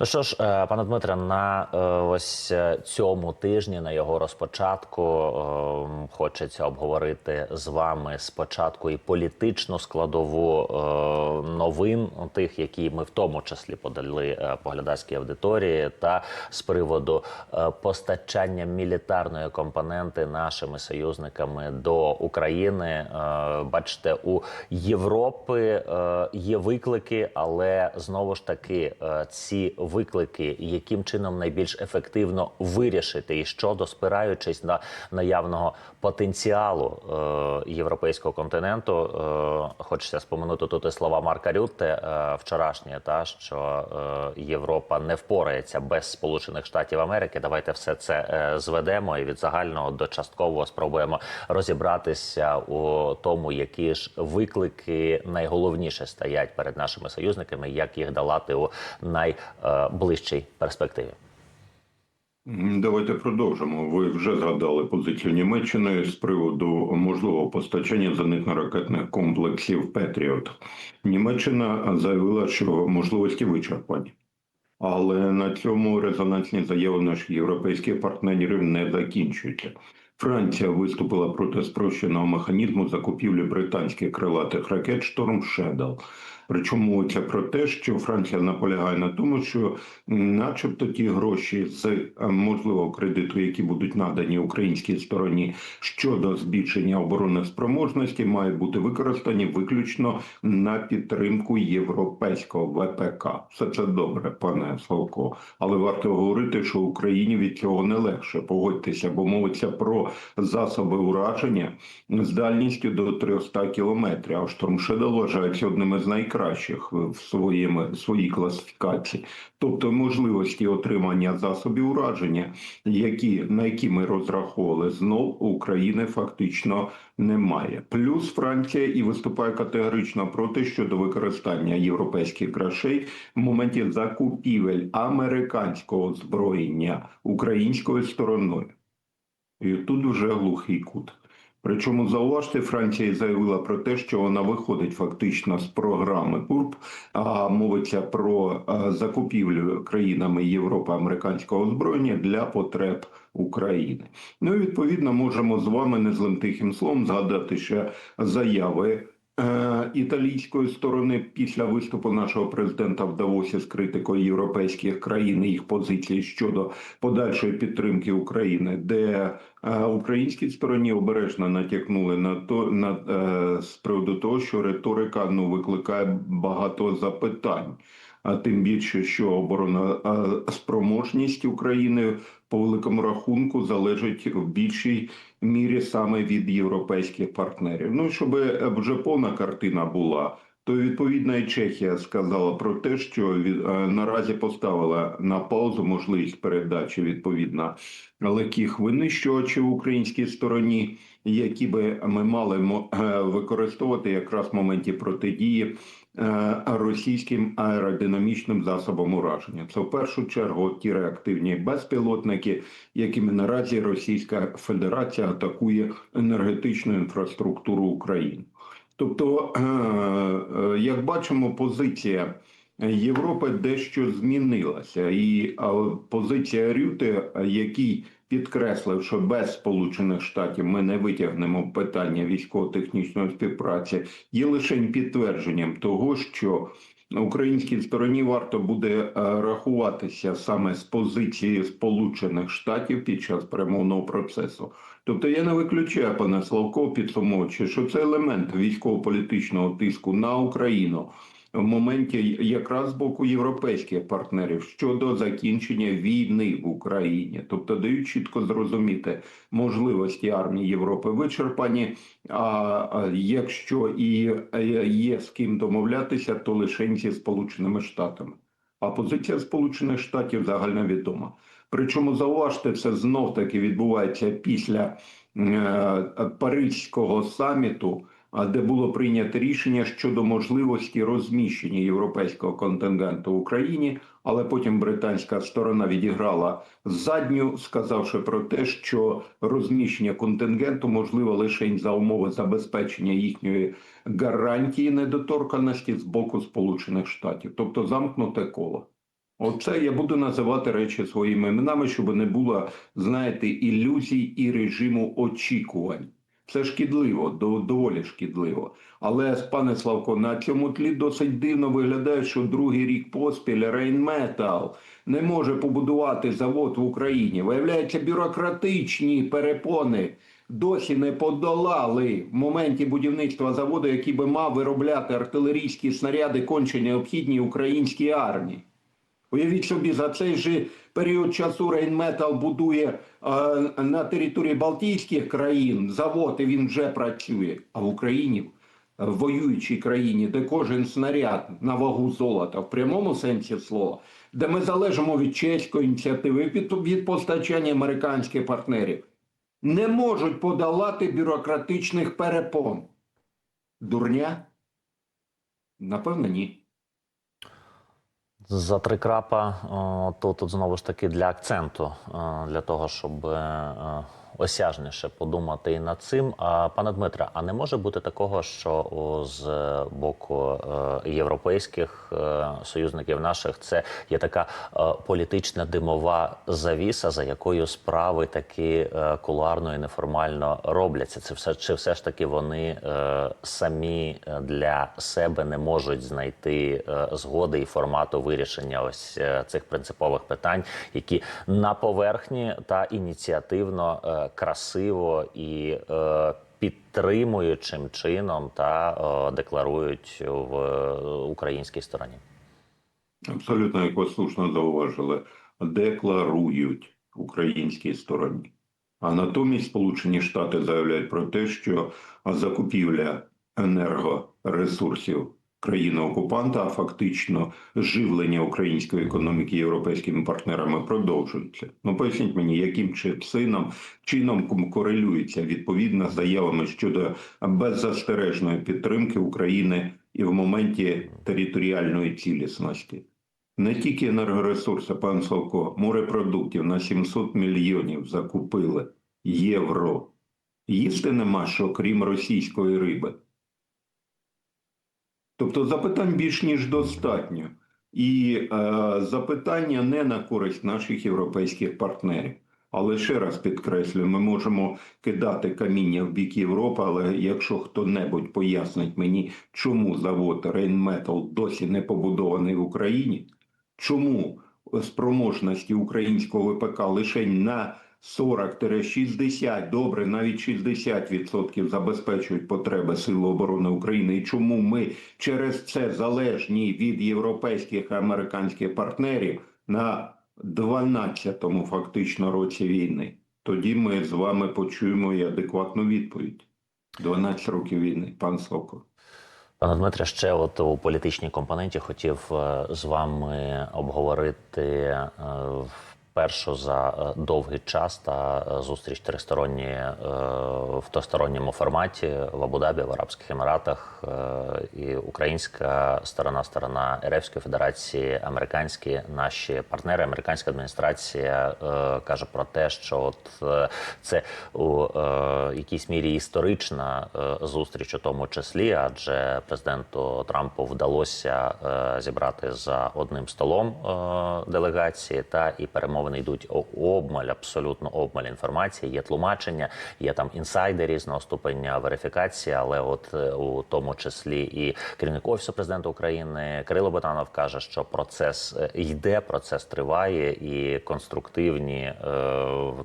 Ну що ж, е, пане Дмитре, на е, ось е, цьому тижні, на його розпочатку, е, хочеться обговорити з вами спочатку і політичну складову новин, тих, які ми в тому числі подали поглядацькій аудиторії, та з приводу постачання мілітарної компоненти нашими союзниками до України. Бачите, у Європи є виклики, але знову ж таки ці виклики, яким чином найбільш ефективно вирішити, і щодо спираючись на наявного потенціалу е, європейського континенту, е, хочеться споминути тут і слова Марка Рютте е, вчорашні, та що е, Європа не впорається без Сполучених Штатів Америки. Давайте все це е, зведемо і від загального до часткового спробуємо розібратися у тому, які ж виклики найголовніше стоять перед нашими союзниками, як їх долати у найближчій перспективі. Давайте продовжимо. Ви вже згадали позицію Німеччини з приводу можливого постачання зенитно-ракетних комплексів Петріот. Німеччина заявила, що можливості вичерпані. Але на цьому резонансні заяви наших європейських партнерів не закінчуються. Франція виступила проти спрощеного механізму закупівлі британських крилатих ракет Шторм Шедал. Причому мовиться про те, що Франція наполягає на тому, що начебто ті гроші з е, можливого кредиту, які будуть надані українській стороні щодо збільшення оборонних спроможностей, мають бути використані виключно на підтримку європейського ВПК. Все це добре, пане Славко. Але варто говорити, що Україні від цього не легше. Погодьтеся, бо мовиться про засоби ураження з дальністю до 300 кілометрів. А Штормшедел вважається одним із найкращих в своєму своїй класифікації, тобто можливості отримання засобів ураження, які на які ми розраховували, знов України фактично немає. Плюс Франція і виступає категорично проти щодо використання європейських грошей в моменті закупівель американського озброєння українською стороною. І тут вже глухий кут. Причому зауважте, Франція заявила про те, що вона виходить фактично з програми ПУРП, а мовиться про е, закупівлю країнами Європи американського озброєння для потреб України. Ну і відповідно можемо з вами не злим тихим словом згадати ще заяви. Е, Італійської сторони після виступу нашого президента в Давосі з критикою європейських країн і їх позиції щодо подальшої підтримки України, де е, українській стороні обережно натякнули на то на е, з приводу того, що риторика ну викликає багато запитань. Тим більше, що оборона е, спроможність України по великому рахунку залежить в більшій мірі саме від європейських партнерів. Ну щоб вже повна картина була. То відповідно і Чехія сказала про те, що е, наразі поставила на паузу можливість передачі відповідно легких винищувачів українській стороні, які би ми мали е, використовувати якраз в моменті протидії е, російським аеродинамічним засобам ураження. Це в першу чергу ті реактивні безпілотники, якими наразі Російська Федерація атакує енергетичну інфраструктуру України. Тобто, е, е, як бачимо, позиція Європи дещо змінилася, і позиція Рюте, е, який підкреслив, що без Сполучених Штатів ми не витягнемо питання військово-технічної співпраці, є лише підтвердженням того, що українській стороні варто буде е, рахуватися саме з позиції Сполучених Штатів під час перемовного процесу. Тобто я не виключаю, пане Славко, підсумовуючи, що це елемент військово-політичного тиску на Україну в моменті якраз з боку європейських партнерів щодо закінчення війни в Україні, тобто дають чітко зрозуміти можливості армії Європи вичерпані. А якщо і е, є з ким домовлятися, то лише зі Сполученими Штатами. А позиція Сполучених Штатів загальновідома. Причому зауважте, це знов таки відбувається після е, Паризького саміту, де було прийнято рішення щодо можливості розміщення європейського контингенту в Україні, але потім британська сторона відіграла задню, сказавши про те, що розміщення контингенту можливо лише за умови забезпечення їхньої гарантії недоторканості з боку Сполучених Штатів, тобто замкнуте коло. Оце я буду називати речі своїми іменами, щоб не було, знаєте, ілюзій і режиму очікувань. Це шкідливо, до- доволі шкідливо. Але, пане Славко, на цьому тлі досить дивно виглядає, що другий рік поспіль Рейнметал не може побудувати завод в Україні. Виявляється, бюрократичні перепони досі не подолали в моменті будівництва заводу, який би мав виробляти артилерійські снаряди, конче необхідні українській армії. Уявіть собі, за цей же період часу Рейнметал будує е, на території Балтійських країн завод, і він вже працює. А в Україні, в воюючій країні, де кожен снаряд на вагу золота в прямому сенсі слова, де ми залежимо від чеської ініціативи, від, від постачання американських партнерів, не можуть подолати бюрократичних перепон. Дурня? Напевно, ні. За три крапа, то тут знову ж таки для акценту, е, для того, щоб е, е, осяжніше подумати над цим. А пане Дмитре, а не може бути такого, що з боку е, європейських е, союзників наших це є така е, політична димова завіса, за якою справи таки е, кулуарно і неформально робляться. Це все чи все ж таки вони е, самі е, для себе не можуть знайти е, згоди і формату вирішення ось е, цих принципових питань, які на поверхні та ініціативно, е, красиво і е, підтримуючим чином та е, декларують в е, українській стороні. Абсолютно, як ви слушно зауважили, декларують українській стороні. А натомість Сполучені Штати заявляють про те, що закупівля енергоресурсів країни-окупанта, а фактично живлення української економіки європейськими партнерами продовжується. Ну поясніть мені, яким чи- чином, чином корелюється відповідно з заявами щодо беззастережної підтримки України і в моменті територіальної цілісності. Не тільки енергоресурси, пан Славко, морепродуктів на 700 мільйонів закупили євро. Їсти нема що, крім російської риби. Тобто запитань більш ніж достатньо. І е, запитання не на користь наших європейських партнерів. Але ще раз підкреслюю, ми можемо кидати каміння в бік Європи, але якщо хто-небудь пояснить мені, чому завод Рейнметал досі не побудований в Україні, чому спроможності українського ВПК лише на 40-60, добре, навіть 60% забезпечують потреби Сил оборони України, і чому ми через це залежні від європейських і американських партнерів на 12-му фактично році війни, тоді ми з вами почуємо і адекватну відповідь. 12 років війни, пан Славко. Пане Дмитре, ще от у політичній компоненті хотів е, з вами обговорити е, першу за е, довгий час та е, зустріч тристоронні е, в двосторонньому форматі в Абу-Дабі, в Арабських Еміратах. І українська сторона, сторона Еревської Федерації, американські наші партнери, американська адміністрація каже про те, що от це у якійсь мірі історична зустріч, у тому числі, адже президенту Трампу вдалося зібрати за одним столом делегації, та і перемовини йдуть обмаль, абсолютно обмаль інформації. Є тлумачення, є там інсайди різного ступеня верифікації, але от е, у тому числі і керівник офісу президента України Кирило Ботанов каже, що процес е, йде, процес триває, і конструктивні, е,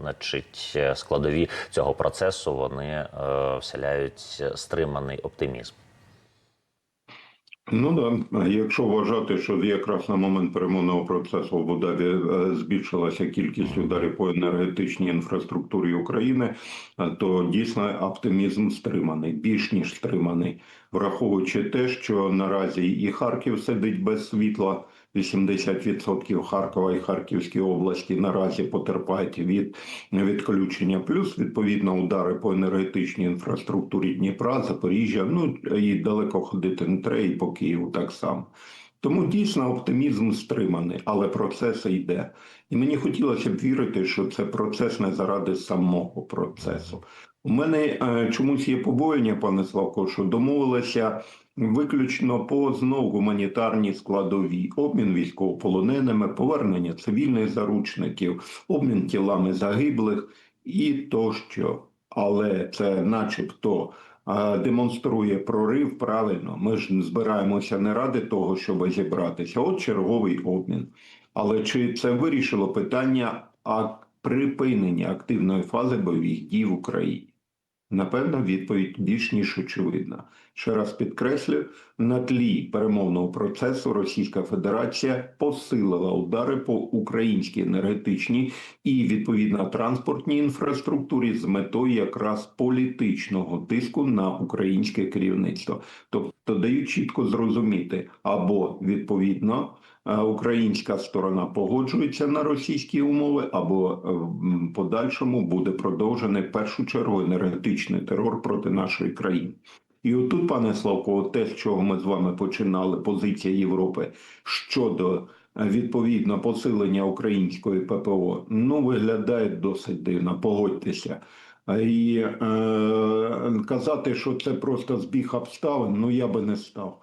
значить, складові цього процесу вони е, вселяють стриманий оптимізм. Ну да, якщо вважати, що якраз на момент перемовного процесу в Абу-Дабі е, збільшилася кількість ударів по енергетичній інфраструктурі України, е, то дійсно оптимізм стриманий, більш ніж стриманий, враховуючи те, що наразі і Харків сидить без світла. 80% Харкова і Харківської області наразі потерпають від відключення, плюс відповідно удари по енергетичній інфраструктурі Дніпра, Запоріжжя. Ну і далеко ходити не треба, і по Києву так само. Тому дійсно оптимізм стриманий, але процес йде. І мені хотілося б вірити, що це процес не заради самого процесу. У мене е, чомусь є побоєння, пане Славко, що домовилися виключно по знову гуманітарній складовій, обмін військовополоненими, повернення цивільних заручників, обмін тілами загиблих і тощо. Але це, начебто, демонструє прорив правильно. Ми ж збираємося не ради того, щоб зібратися. От черговий обмін. Але чи це вирішило питання припинення активної фази бойових дій в Україні? Напевно, відповідь більш ніж очевидна. Ще раз підкреслю, на тлі перемовного процесу Російська Федерація посилила удари по українській енергетичній і відповідно транспортній інфраструктурі з метою якраз політичного тиску на українське керівництво. Тобто дають чітко зрозуміти, або відповідно е, українська сторона погоджується на російські умови, або е, в подальшому буде продовжений першу чергу енергетичний терор проти нашої країни. І отут, пане Славко, те, з чого ми з вами починали, позиція Європи щодо е, відповідно посилення української ППО, ну виглядає досить дивно. Погодьтеся. Е, І е, казати, що це просто збіг обставин, ну я би не став.